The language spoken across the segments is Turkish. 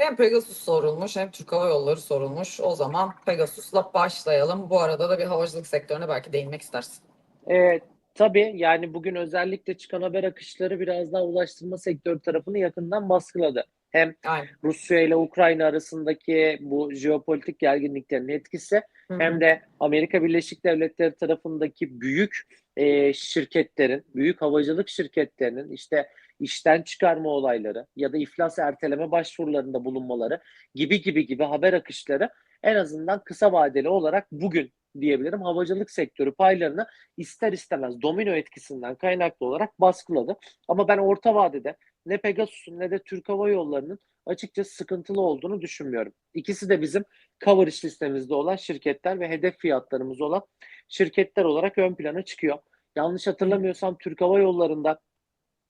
Hem Pegasus sorulmuş hem Türk Hava Yolları sorulmuş. O zaman Pegasus'la başlayalım. Bu arada da bir havacılık sektörüne belki değinmek istersin. Evet, tabii yani bugün özellikle çıkan haber akışları biraz daha ulaştırma sektörü tarafını yakından baskıladı. Hem Aynen. Rusya ile Ukrayna arasındaki bu jeopolitik gerginliklerin etkisi Hı hı. hem de Amerika Birleşik Devletleri tarafındaki büyük e, şirketlerin, büyük havacılık şirketlerinin işte işten çıkarma olayları ya da iflas erteleme başvurularında bulunmaları gibi gibi gibi haber akışları en azından kısa vadeli olarak bugün diyebilirim havacılık sektörü paylarını ister istemez domino etkisinden kaynaklı olarak baskıladı. Ama ben orta vadede ne Pegasus'un ne de Türk Hava Yolları'nın açıkçası sıkıntılı olduğunu düşünmüyorum. İkisi de bizim coverage listemizde olan şirketler ve hedef fiyatlarımız olan şirketler olarak ön plana çıkıyor. Yanlış hatırlamıyorsam Türk Hava Yolları'nda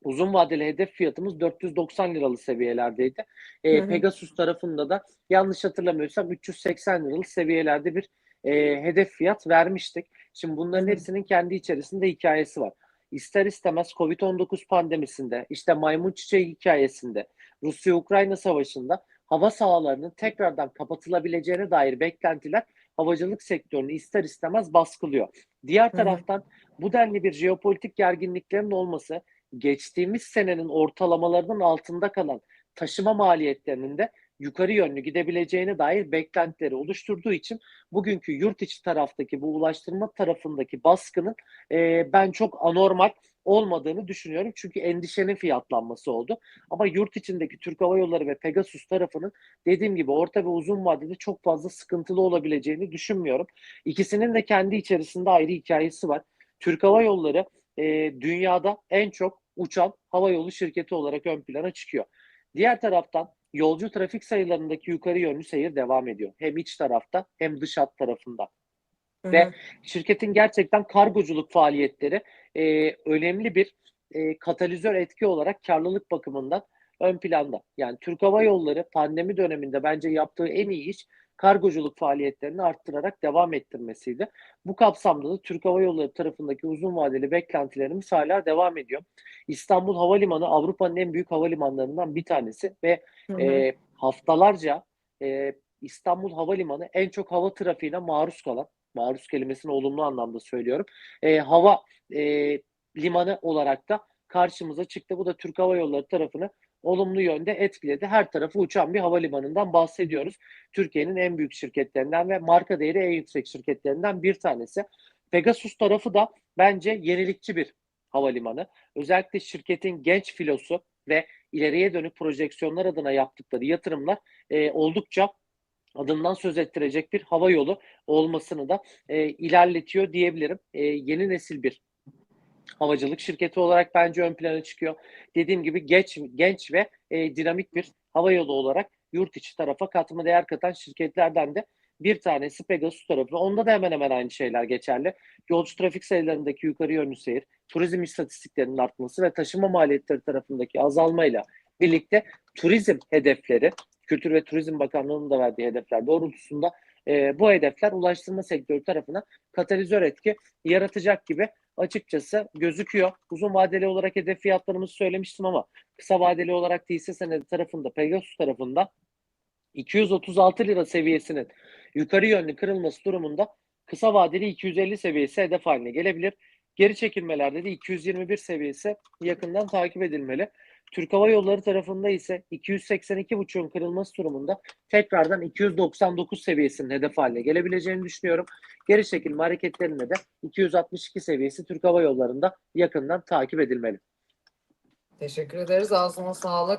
uzun vadeli hedef fiyatımız 490 liralı seviyelerdeydi. Ee. Pegasus tarafında da yanlış hatırlamıyorsam 380 liralık seviyelerde bir e, hedef fiyat vermiştik. Şimdi bunların hepsinin kendi içerisinde hikayesi var. İster istemez Covid-19 pandemisinde, işte maymun çiçeği hikayesinde, Rusya-Ukrayna savaşında hava sahalarının tekrardan kapatılabileceğine dair beklentiler havacılık sektörünü ister istemez baskılıyor. Diğer hı. taraftan bu denli bir jeopolitik gerginliklerin olması geçtiğimiz senenin ortalamalarının altında kalan taşıma maliyetlerinin de yukarı yönlü gidebileceğine dair beklentileri oluşturduğu için bugünkü yurt içi taraftaki bu ulaştırma tarafındaki baskının e, ben çok anormal olmadığını düşünüyorum. Çünkü endişenin fiyatlanması oldu. Ama yurt içindeki Türk Hava Yolları ve Pegasus tarafının dediğim gibi orta ve uzun vadede çok fazla sıkıntılı olabileceğini düşünmüyorum. İkisinin de kendi içerisinde ayrı hikayesi var. Türk Hava Yolları e, dünyada en çok uçan hava yolu şirketi olarak ön plana çıkıyor. Diğer taraftan yolcu trafik sayılarındaki yukarı yönlü seyir devam ediyor. Hem iç tarafta hem dış hat tarafında. Hı Ve şirketin gerçekten kargoculuk faaliyetleri e, önemli bir e, katalizör etki olarak karlılık bakımından ön planda. Yani Türk Hava Yolları pandemi döneminde bence yaptığı en iyi iş kargoculuk faaliyetlerini arttırarak devam ettirmesiydi. Bu kapsamda da Türk Hava Yolları tarafındaki uzun vadeli beklentilerimiz hala devam ediyor. İstanbul Havalimanı Avrupa'nın en büyük havalimanlarından bir tanesi ve Hı hı. e, haftalarca e, İstanbul Havalimanı en çok hava trafiğine maruz kalan, maruz kelimesini olumlu anlamda söylüyorum, e, hava e, limanı olarak da karşımıza çıktı. Bu da Türk Hava Yolları tarafını olumlu yönde etkiledi. Her tarafı uçan bir havalimanından bahsediyoruz. Türkiye'nin en büyük şirketlerinden ve marka değeri en yüksek şirketlerinden bir tanesi. Pegasus tarafı da bence yenilikçi bir havalimanı. Özellikle şirketin genç filosu ve ileriye dönük projeksiyonlar adına yaptıkları yatırımlar e, oldukça adından söz ettirecek bir hava yolu olmasını da e, ilerletiyor diyebilirim. E, yeni nesil bir havacılık şirketi olarak bence ön plana çıkıyor. Dediğim gibi genç, genç ve e, dinamik bir hava yolu olarak yurt içi tarafa katma değer katan şirketlerden de bir tanesi Pegasus tarafı. Onda da hemen hemen aynı şeyler geçerli. Yolcu trafik sayılarındaki yukarı yönlü seyir, turizm istatistiklerinin artması ve taşıma maliyetleri tarafındaki azalmayla birlikte turizm hedefleri, Kültür ve Turizm Bakanlığı'nın da verdiği hedefler doğrultusunda e, bu hedefler ulaştırma sektörü tarafına katalizör etki yaratacak gibi açıkçası gözüküyor. Uzun vadeli olarak hedef fiyatlarımızı söylemiştim ama kısa vadeli olarak hisse senedi tarafında, Pegasus tarafında 236 lira seviyesinin yukarı yönlü kırılması durumunda kısa vadeli 250 seviyesi hedef haline gelebilir. Geri çekilmelerde de 221 seviyesi yakından takip edilmeli. Türk Hava Yolları tarafında ise 282.5'un kırılması durumunda tekrardan 299 seviyesinin hedef haline gelebileceğini düşünüyorum. Geri çekilme hareketlerinde de 262 seviyesi Türk Hava Yolları'nda yakından takip edilmeli. Teşekkür ederiz. Ağzına sağlık.